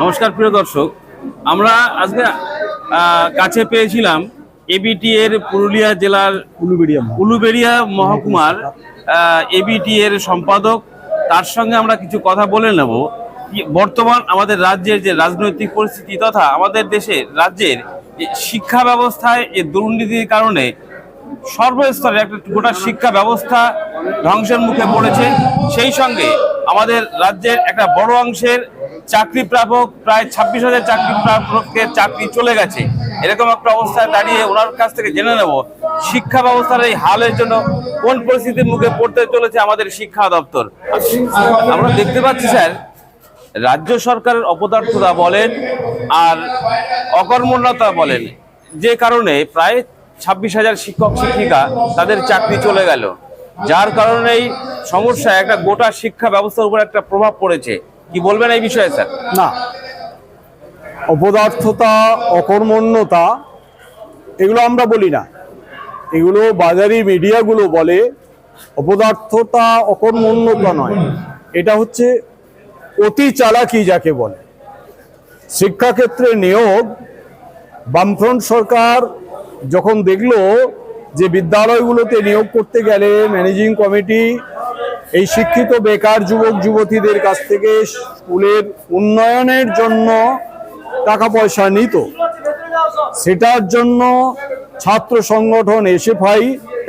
নমস্কার প্রিয় দর্শক। আমরা আজকে কাছে পেয়েছিলাম এবিটি এর পুরুলিয়া জেলার উলুবেড়িয়া উলুবেড়িয়া মহকুমার এবিটি এর সম্পাদক। তার সঙ্গে আমরা কিছু কথা বলে নেব। বর্তমান আমাদের রাজ্যের যে রাজনৈতিক পরিস্থিতি তথা আমাদের দেশের রাজ্যের শিক্ষা ব্যবস্থায় যে দুর্নীতির কারণে সর্বস্তরে একটা গোটা শিক্ষা ব্যবস্থা ধ্বংসের মুখে পড়েছে। সেই সঙ্গে আমাদের রাজ্যের একটা বড় অংশের চাকরি প্রাপক, প্রায় ছাব্বিশ হাজার চাকরি প্রাপকের চাকরি চলে গেছে। এরকম একটা অবস্থায় দাঁড়িয়ে ওনার কাছ থেকে জেনে নেব, শিক্ষা ব্যবস্থার এই হালের জন্য কোন পরিস্থিতির মুখে পড়তে চলেছে আমাদের শিক্ষা দপ্তর। আমরা দেখতে পাচ্ছি, স্যার, রাজ্য সরকারের অপদার্থতা বলেন আর অকর্মণ্যতা বলেন, যে কারণে প্রায় ছাব্বিশ হাজার শিক্ষক, শিক্ষিকা তাদের চাকরি চলে গেল। যার কারণেই সমস্যা একটা গোটা শিক্ষা ব্যবস্থার উপর একটা প্রভাব পড়েছে। কি বলবেন এই বিষয়ে, স্যার? না। অপদার্থতা, অকর্মণ্যতা, এগুলো আমরা বলি না। এগুলো বাজারি মিডিয়াগুলো বলে অপদার্থতা, অকর্মণ্যতা নয়। এটা হচ্ছে অতি চালাকি যাকে বলে। শিক্ষাক্ষেত্রে নিয়োগ, বামফ্রন্ট সরকার যখন দেখল যে বিদ্যালয়গুলোতে নিয়োগ করতে গেলে ম্যানেজিং কমিটি এই শিক্ষিত বেকার যুবক যুবতীদের কাছ থেকে স্কুলের উন্নয়নের জন্য টাকা পয়সা নিত। সেটার জন্য ছাত্র সংগঠন এসএফআই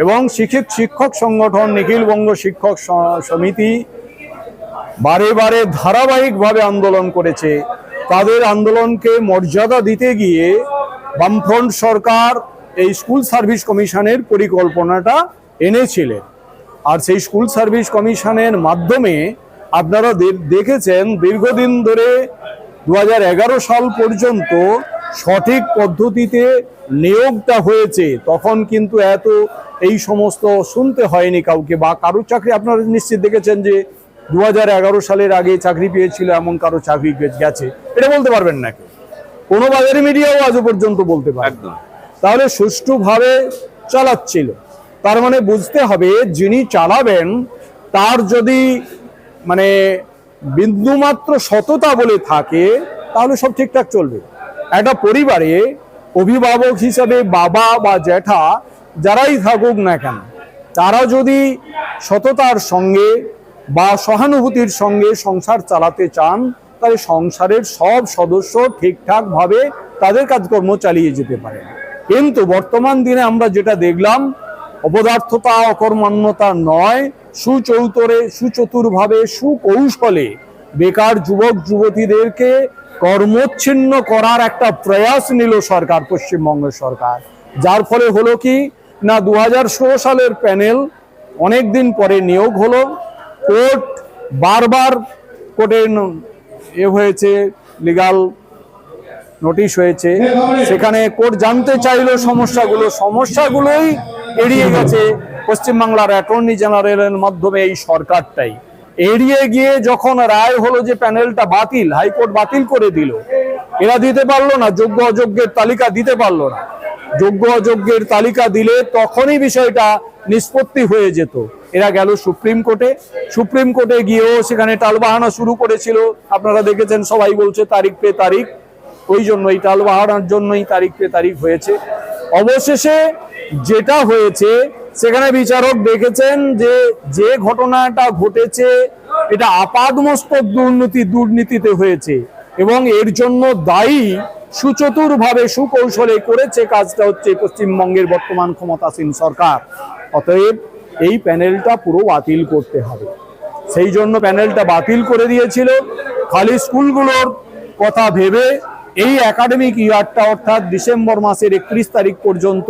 এবং শিক্ষক শিক্ষক সংগঠন নিখিলবঙ্গ শিক্ষক সমিতি বারে বারে ধারাবাহিকভাবে আন্দোলন করেছে। তাদের আন্দোলনকে মর্যাদা দিতে গিয়ে বামফ্রন্ট সরকার এই স্কুল সার্ভিস কমিশনের পরিকল্পনাটা এনেছিলেন আর সেই স্কুল সার্ভিস কমিশনের মাধ্যমে আপনারা দেখেছেন দীর্ঘদিন ধরে দু হাজার এগারো সাল পর্যন্ত সঠিক পদ্ধতিতে নিয়োগটা হয়েছে তখন কিন্তু এত এই সমস্ত শুনতে হয়নি কাউকে বা কারও চাকরি আপনারা নিশ্চিত দেখেছেন যে দু হাজার এগারো সালের আগে চাকরি পেয়েছিল এমন কারও চাকরি গেছে এটা বলতে পারবেন না কেউ। কোনো বাজারে মিডিয়াও আজও পর্যন্ত বলতে পারে না। একদম তাহলে সুষ্ঠুভাবে চালাচ্ছিল। তার মানে বুঝতে হবে, যিনি চালাবেন, তার যদি মানে বিন্দুমাত্র সততা বলে থাকে, তাহলে সব ঠিকঠাক চলবে। একটা পরিবারে অভিভাবক হিসাবে বাবা বা জ্যাঠা যারাই থাকুক না কেন, তারা যদি সততার সঙ্গে বা সহানুভূতির সঙ্গে সংসার চালাতে চান, তাহলে সংসারের সব সদস্য ঠিকঠাকভাবে তাদের কাজকর্ম চালিয়ে যেতে পারে কিন্তু বর্তমান দিনে আমরা যেটা দেখলাম, অপদার্থতা অকর্মান্যতা নয়, সুচৌতরে, সুচতুরভাবে, সুকৌশলে বেকার যুবক, যুবতীদেরকে কর্মচ্ছিন্ন করার একটা প্রয়াস নিল সরকার, পশ্চিমবঙ্গ সরকার। যার ফলে হলো কি, না দু হাজার ষোলো সালের প্যানেল অনেক দিন পরে নিয়োগ হলো, কোর্ট বারবার কোর্টের এ হয়েছে লিগাল নোটিশ হয়েছে। সেখানে কোর্ট জানতে চাইলো সমস্যাগুলো। সমস্যাগুলোই এড়িয়ে গেছে পশ্চিমবাংলার অ্যাটর্নি জেনারেলের মাধ্যমে এই সরকারটাই। এড়িয়ে গিয়ে যখন রায় হলো যে প্যানেলটা বাতিল, হাইকোর্ট বাতিল করে দিল, এরা দিতে পারল না, যোগ্য অযোগ্যের তালিকা দিতে পারল না। যোগ্য অযোগ্যের তালিকা দিলে তখনই বিষয়টা নিষ্পত্তি হয়ে যেত। এরা গেল সুপ্রিম কোর্টে। সুপ্রিম কোর্টে গিয়েও সেখানে টালবাহানা শুরু করেছিল। আপনারা দেখেছেন সবাই বলছে তারিখ পে তারিখ। ওই জন্যই টালবাহানার জন্যই তারিখ পে তারিখ হয়েছে। অবশেষে যেটা হয়েছে, সেখানে বিচারক দেখেছেন যে যে ঘটনাটা ঘটেছে, এটা আপাদমস্তক দুর্নীতি দুর্নীতিতে হয়েছে এবং এর জন্য দায়ী সুচতুরভাবে সুকৌশলে করেছে কাজটা হচ্ছে পশ্চিমবঙ্গের বর্তমান ক্ষমতাসীন সরকার। অতএব এই প্যানেলটা পুরো বাতিল করতে হবে। সেই জন্য প্যানেলটা বাতিল করে দিয়েছিল। খালি স্কুলগুলোর কথা ভেবে এই একাডেমিক ইয়ারটা অর্থাৎ ডিসেম্বর মাসের একত্রিশ তারিখ পর্যন্ত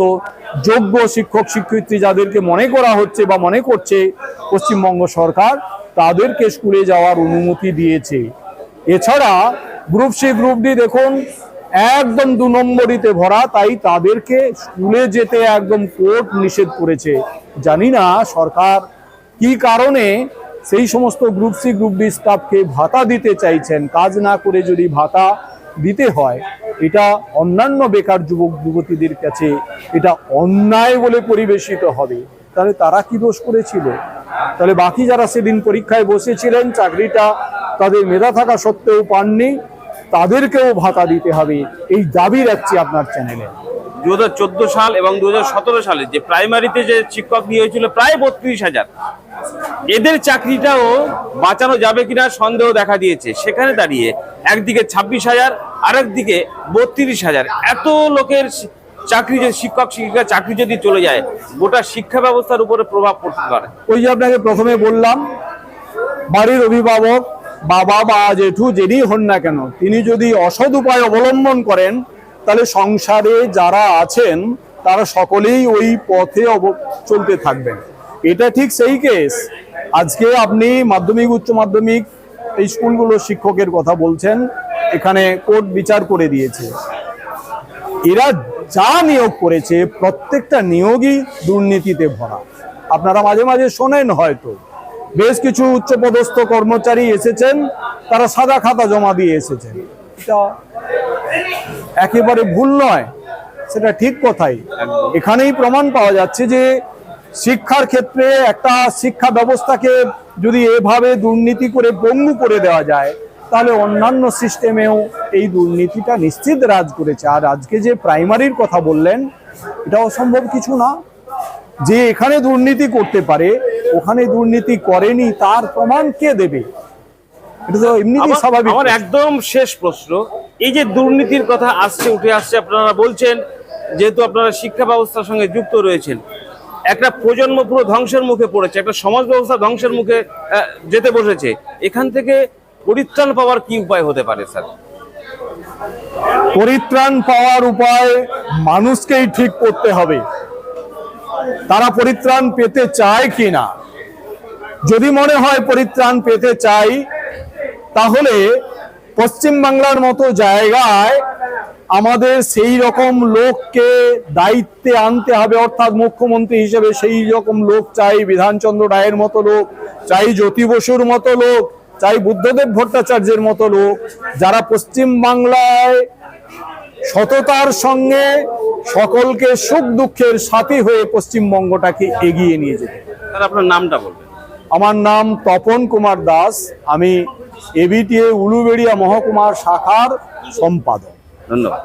যোগ্য শিক্ষক শিক্ষয়িত্রী যাদেরকে মনে করা হচ্ছে বা মনে করছে পশ্চিমবঙ্গ সরকার, তাদেরকে স্কুলে যাওয়ার অনুমতি দিয়েছে। এছাড়া গ্রুপ সি গ্রুপ ডি দেখুন, একদম দু নম্বরিতে ভরা, তাই তাদেরকে স্কুলে যেতে একদম কোর্ট নিষেধ করেছে। জানি না সরকার কি কারণে সেই সমস্ত গ্রুপ সি গ্রুপ ডি স্টাফকে ভাতা দিতে চাইছেন। কাজ না করে যদি ভাতা দিতে হয়, এটা অন্যান্য বেকার যুবক যুবতীদের কাছে এটা অন্যায় বলে পরিবেশিত হবে। তাহলে তারা কি দোষ করেছিল? তাহলে বাকি যারা সেদিন পরীক্ষায় বসেছিলেন, চাকরিটা তাদের মেধা থাকা সত্ত্বেও পাননি, তাদেরকেও ভাতা দিতে হবে, এই দাবি রাখছি আপনার চ্যানেলে। দু হাজার চোদ্দ সাল এবং দু হাজার সতেরো সালে যে প্রাইমারিতে যে শিক্ষক নিয়ে হয়েছিল, প্রায় বত্রিশ হাজার। এদের চাকরিটাও বাঁচানো যাবে কিনা সন্দেহ দেখা দিয়েছে। সেখানে দাঁড়িয়ে একদিকে ছাব্বিশ হাজার, আরেকদিকে বত্রিশ হাজার। এত লোকের চাকরি যে শিক্ষক, শিক্ষিকা চাকরি যদি চলে যায়, গোটা শিক্ষা ব্যবস্থার উপরে প্রভাব পড়তে পারে। ওই যে আপনাকে প্রথমে বললাম, বাড়ির অভিভাবক, বাবা বা জেঠু যিনি হন না কেন, তিনি যদি অসৎ উপায় অবলম্বন করেন, তাহলে সংসারে যারা আছেন, তারা সকলেই ওই পথে চলতে থাকবেন। এটা ঠিক সেই কেস আজকে আপনি মাধ্যমিক, উচ্চ মাধ্যমিক এই স্কুলগুলোর শিক্ষকের কথা বলছেন, এখানে কোর্ট বিচার করে দিয়েছে। এরা যা নিয়োগ করেছে, প্রত্যেকটা নিয়োগই দুর্নীতিতে ভরা। আপনারা মাঝে মাঝে শোনেন হয়তো, বেশ কিছু উচ্চপদস্থ কর্মচারী এসেছেন, তারা সাদা খাতা জমা দিয়ে এসেছেন। একেবারে ভুল নয়, সেটা ঠিক কথাই। এখানেই প্রমাণ পাওয়া যাচ্ছে যে শিক্ষার ক্ষেত্রে একটা শিক্ষা ব্যবস্থাকে যদি এভাবে দুর্নীতি করে পঙ্গু করে দেওয়া যায় তাহলে অন্যান্য সিস্টেমেও এই দুর্নীতিটা নিশ্চিত রাজ করেছে। আর আজকে যে প্রাইমারির কথা বললেন এটা অসম্ভব কিছু না। যে এখানে দুর্নীতি করতে পারে ওখানে দুর্নীতি করেনি তার প্রমাণ কে দেবে? এটা তো এমনিতেই স্বাভাবিক আমার একদম শেষ প্রশ্ন। এই যে দুর্নীতির কথা আসছে উঠে আসছে আপনারা বলছেন যেহেতু আপনারা শিক্ষা ব্যবস্থার সঙ্গে যুক্ত রয়েছেন একটা প্রজন্ম পুরো ধ্বংসের মুখে পড়েছে, একটা সমাজ ব্যবস্থা ধ্বংসের মুখে যেতে বসেছে। এখান থেকে পরিত্রাণ পাওয়ার কি উপায় হতে পারে, স্যার? পরিত্রাণ পাওয়ার উপায় মানুষকেই ঠিক করতে হবে। তারা পরিত্রাণ পেতে চায় কি না যদি মনে হয় পরিত্রাণ পেতে চাই, তাহলে পশ্চিম বাংলার মতো জায়গায় আমাদের সেই রকম লোককে দায়িত্বে আনতে হবে অর্থাৎ মুখ্যমন্ত্রী হিসেবে সেই রকম লোক চাই বিধানচন্দ্র রায়ের মতো লোক চাই জ্যোতি বসুর মতো লোক চাই বুদ্ধদেব ভট্টাচার্যের মতো লোক যারা পশ্চিম বাংলায় সততার সঙ্গে সকলকে সুখ দুঃখের সাথী হয়ে পশ্চিমবঙ্গটাকে এগিয়ে নিয়ে যেতে। আপনার নামটা বলবেন। আমার নাম তপন কুমার দাস আমি এবিটিএ উলুবেড়িয়া মহকুমার শাখার সম্পাদক। ধন্যবাদ।